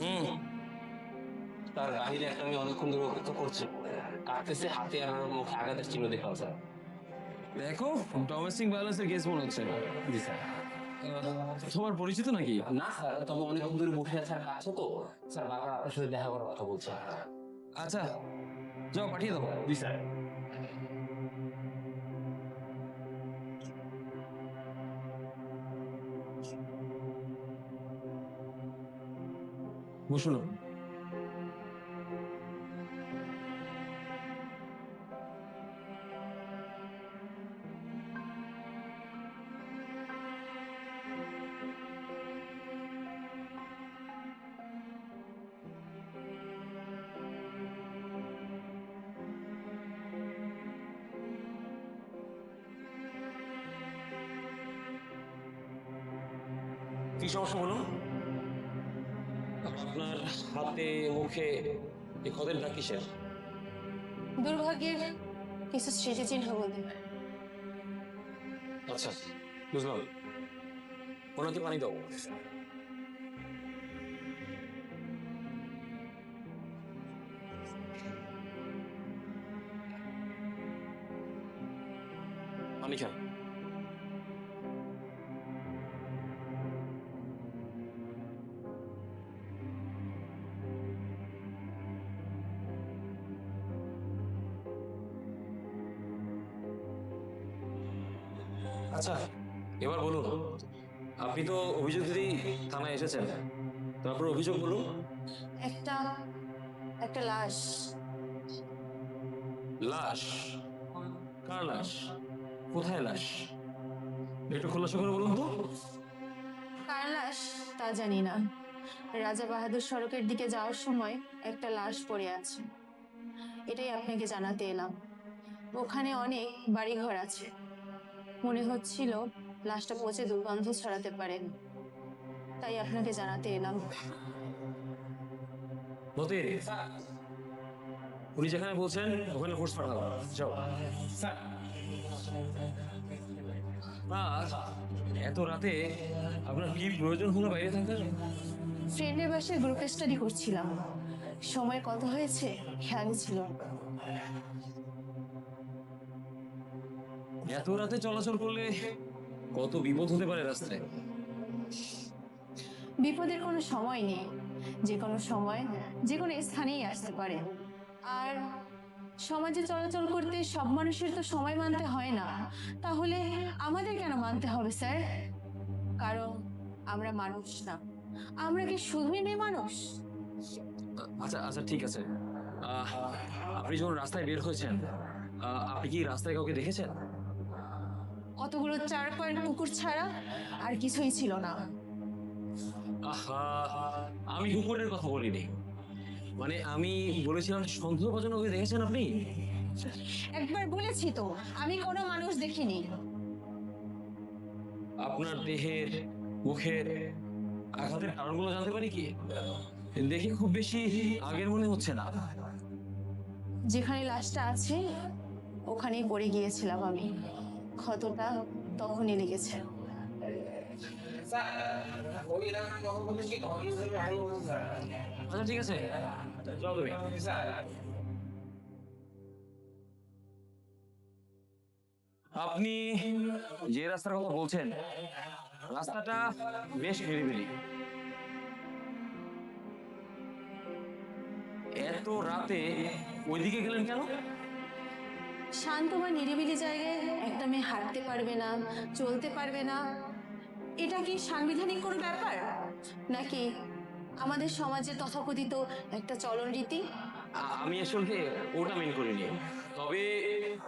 হুম। তার বাহিরে একটা মেয়ে অনেকক্ষণ ধরে অপেক্ষা করছে। কাটতেছে হাতে আর মুখে আঘাতের চিহ্ন দেখা স্যার দেখো ডোমেস্টিক ভায়োলেন্সের কেস মনে হচ্ছে। জি স্যার। তোমার পরিচিত নাকি? না স্যার তবে অনেকক্ষণ ধরে বসে আছে আর আছে তো। স্যার বারবার আপনার সাথে দেখা করার কথা বলছে। আচ্ছা যাও পাঠিয়ে দাও। জি স্যার। বসুন কি সমস্যা বলুন আপনার হাতে মুখে এই ক্ষতের না কিসের? দুর্ভাগ্যের কিছু স্মৃতিচিহ্ন বলতে পারে আচ্ছা বুঝলাম। ওনাকে পানি দাও। আচ্ছা এবার বলুন। আপনি তো অভিযোগ দিদি থানায় এসেছেন। তারপর অভিযোগ বলুন। একটা একটা লাশ। লাশ? কার লাশ? কোথায় লাশ? একটু খোলাসা করে বলুন তো। কার লাশ তা জানি না। রাজা বাহাদুর সড়কের দিকে যাওয়ার সময় একটা লাশ পড়ে আছে। এটাই আপনাকে জানাতে এলাম। ওখানে অনেক বাড়িঘর আছে। মনে হচ্ছিল লাশটা পচে দুর্গন্ধ ছড়াতে পারেন তাই আপনাকে জানাতে এলাম। মতির উনি যেখানে বলছেন ওখানে ফোর্স পাঠাবো যাও। এত রাতে আপনার কি প্রয়োজন হলো বাইরে থাকার ফ্রেন্ডের বাসায় গ্রুপ স্টাডি করছিলাম। সময় কত হয়েছে? খেয়াল ছিল। এত রাতে চলাচল করলে কত বিপদ হতে পারে রাস্তায়? বিপদের কোনো সময় নেই। যে কোনো সময় যে কোনো স্থানেই আসতে পারে। আর সমাজে চলাচল করতে সব মানুষের তো সময় মানতে হয় না। তাহলে আমাদের কেন মানতে হবে স্যার? কারণ আমরা মানুষ না। আমরা কি শুধুই মেয়ে মানুষ? আচ্ছা আচ্ছা ঠিক আছে। আপনি যখন রাস্তায় বের হয়েছেন আপনি কি রাস্তায় কাউকে দেখেছেন? অতগুলো চার পয়েন্ট কুকুর ছাড়া আর কিছুই ছিল না। আহা আমি কুকুরের কথা বলিনি। মানে আমি বলেছিলাম সন্দেহভাজন ওকে দেখেছেন আপনি? একবার বলেছি তো আমি কোনো মানুষ দেখিনি। আপনার দেহের মুখের আঘাতের কারণগুলো জানতে পারি কি? দেখে খুব বেশি আগের মনে হচ্ছে না। যেখানে লাশটা আছে ওখানেই পড়ে গিয়েছিলাম আমি। ক্ষতটা তখনই লেগেছে। আচ্ছা ঠিক আছে। আপনি যে রাস্তার কথা বলছেন, রাস্তাটা বেশ নিরিবিলি। এত রাতে ওইদিকে গেলেন কেন? শান্ত বা নিরিবিলি জায়গায় একটা মেয়ে হাঁটতে পারবে না চলতে পারবে না। এটা কি সাংবিধানিক কোনো ব্যাপার? নাকি আমাদের সমাজে তথাকথিত একটা চলন রীতি? আমি আসলে ওটা মেন করিনি। তবে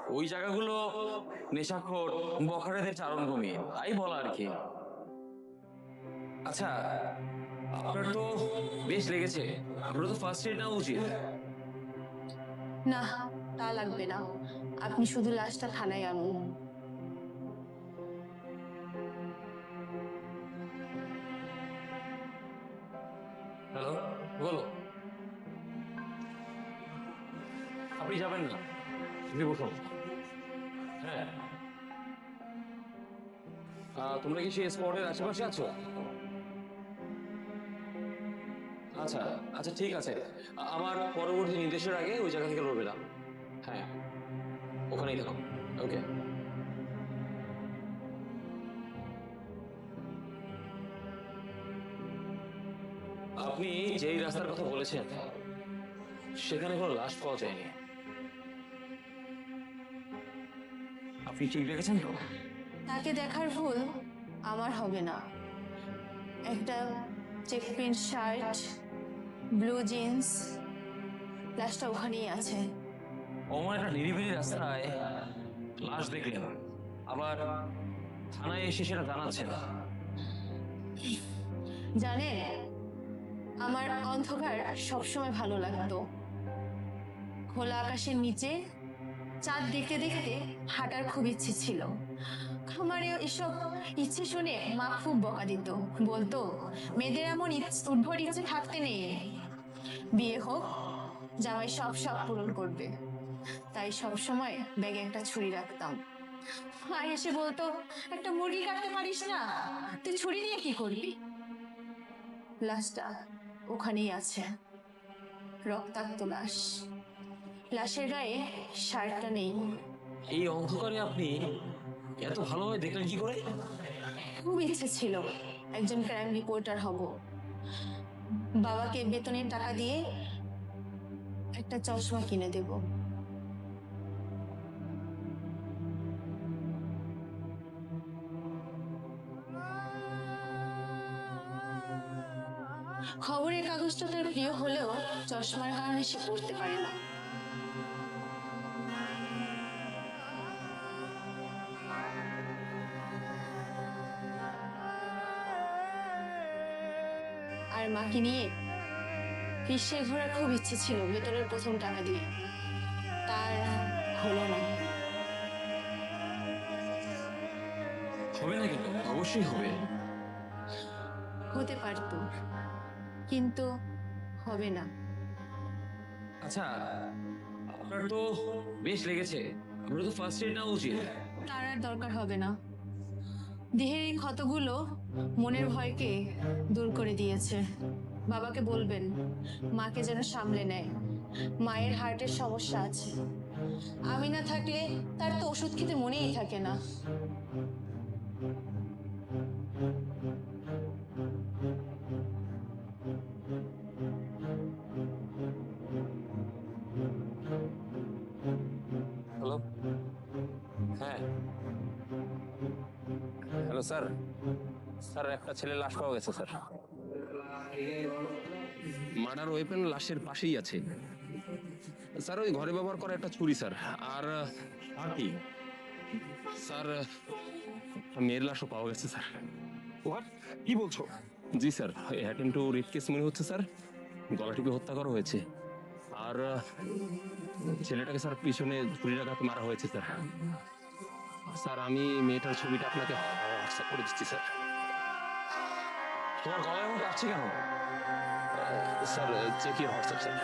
ওই জায়গাগুলো নেশাখোর বখারেদের চারণভূমি তাই বলা আর কি। আচ্ছা আপনার তো বেশ লেগেছে। আপনার তো ফার্স্ট এড নেওয়া উচিত। না তা লাগবে না। আপনি শুধু লাশটা থানায় আনুন। হ্যালো বলো। আপনি যাবেন না? আপনি বসুন। হ্যাঁ। তোমরা কি সেই স্পটের আশেপাশে আছো? আচ্ছা আচ্ছা ঠিক আছে। আমার পরবর্তী নির্দেশের আগে ওই জায়গা থেকে লড়বে না। ওখানেই থাকো। ওকে আপনি যেই রাস্তার কথা বলেছেন, সেখানে কোনো লাশ পাওয়া যায়নি। আপনি ঠিক রেখেছেন তো? তাকে দেখার ভুল আমার হবে না। একটা check print shirt, blue jeans, লাশটা ওখানেই আছে। অমন একটা নিরিবিলি রাস্তায় লাশ দেখলেন। আবার থানায় এসে সেটা জানাচ্ছেন। জানেন, আমার অন্ধকার সবসময় ভালো লাগতো। খোলা আকাশের নিচে, চাঁদ দেখতে দেখতে হাঁটার খুব ইচ্ছে ছিল। আমার এসব ইচ্ছে শুনে মা খুব বকা দিত। বলতো, মেয়েদের এমন উদ্ভট ইচ্ছে থাকতে নেই। বিয়ে হোক, জামাই সব সব পূরণ করবে। তাই সব সময় ব্যাগে একটা ছুরি রাখতাম। মা এসে বলতো একটা মুরগি কাটতে পারিস না তুই ছুরি নিয়ে কি করবি? লাশটা ওখানেই আছে রক্তাক্ত লাশ। লাশের গায়ে শার্টটা নেই। এই অন্ধকারে আপনি এত ভালোভাবে দেখলেন কি করে? খুব ইচ্ছে ছিল একজন ক্রাইম রিপোর্টার হব। বাবাকে বেতনের টাকা দিয়ে একটা চশমা কিনে দেব। খবরের প্রিয় হলেও চশমার কারণে সে পড়তে পারে না। আর মাকে নিয়ে বিশ্বে ঘোরার খুব ইচ্ছে ছিল বেতনের প্রথম টাকা দিয়ে। তার হলো না। হবে না কিন্তু অবশ্যই হবে। হতে পারতো কিন্তু হবে না। আচ্ছা আপনার তো বেশ লেগেছে। আপনার তো ফার্স্ট এড নেওয়া উচিত। তার আর দরকার হবে না। দেহের এই ক্ষতগুলো মনের ভয়কে দূর করে দিয়েছে। বাবাকে বলবেন মাকে যেন সামলে নেয়। মায়ের হার্টের সমস্যা আছে। আমি না থাকলে তার তো ওষুধ খেতে মনেই থাকে না। স্যার। স্যার একটা ছেলে লাশ পাওয়া গেছে স্যার। মার্ডার ওয়েপেন লাশের পাশেই আছে। স্যার ওই ঘরে ব্যবহার করা একটা ছুরি স্যার। আর আর কি? স্যার মেয়ের লাশও পাওয়া গেছে স্যার। হোয়াট কি বলছো? জি sir. Attend to rape case মনে হচ্ছে স্যার। গলা টিপে হত্যা করা হয়েছে। আর ছেলেটাকে স্যার পিছনে ছুরিটাঘাতে মারা হয়েছে স্যার। স্যার, আমি মেয়েটার ছবিটা আপনাকে হোয়াটসঅ্যাপ করে দিচ্ছি, স্যার। তোমার গলায় এমন কাটছে কেন? Sir, check WhatsApp sir.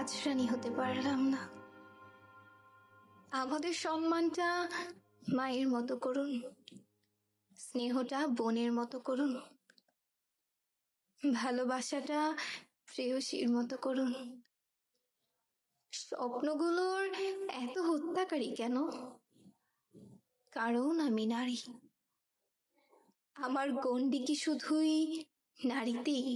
রাজরানী হতে পারলাম না। আমাদের সম্মানটা মায়ের মতো করুন, স্নেহটা বোনের মতো করুন, ভালোবাসাটা প্রেয়সীর মতো করুন। স্বপ্নগুলোর এত হত্যাকারী কেন? কারণ আমি নারী। আমার গণ্ডি কি শুধুই নারীতেই?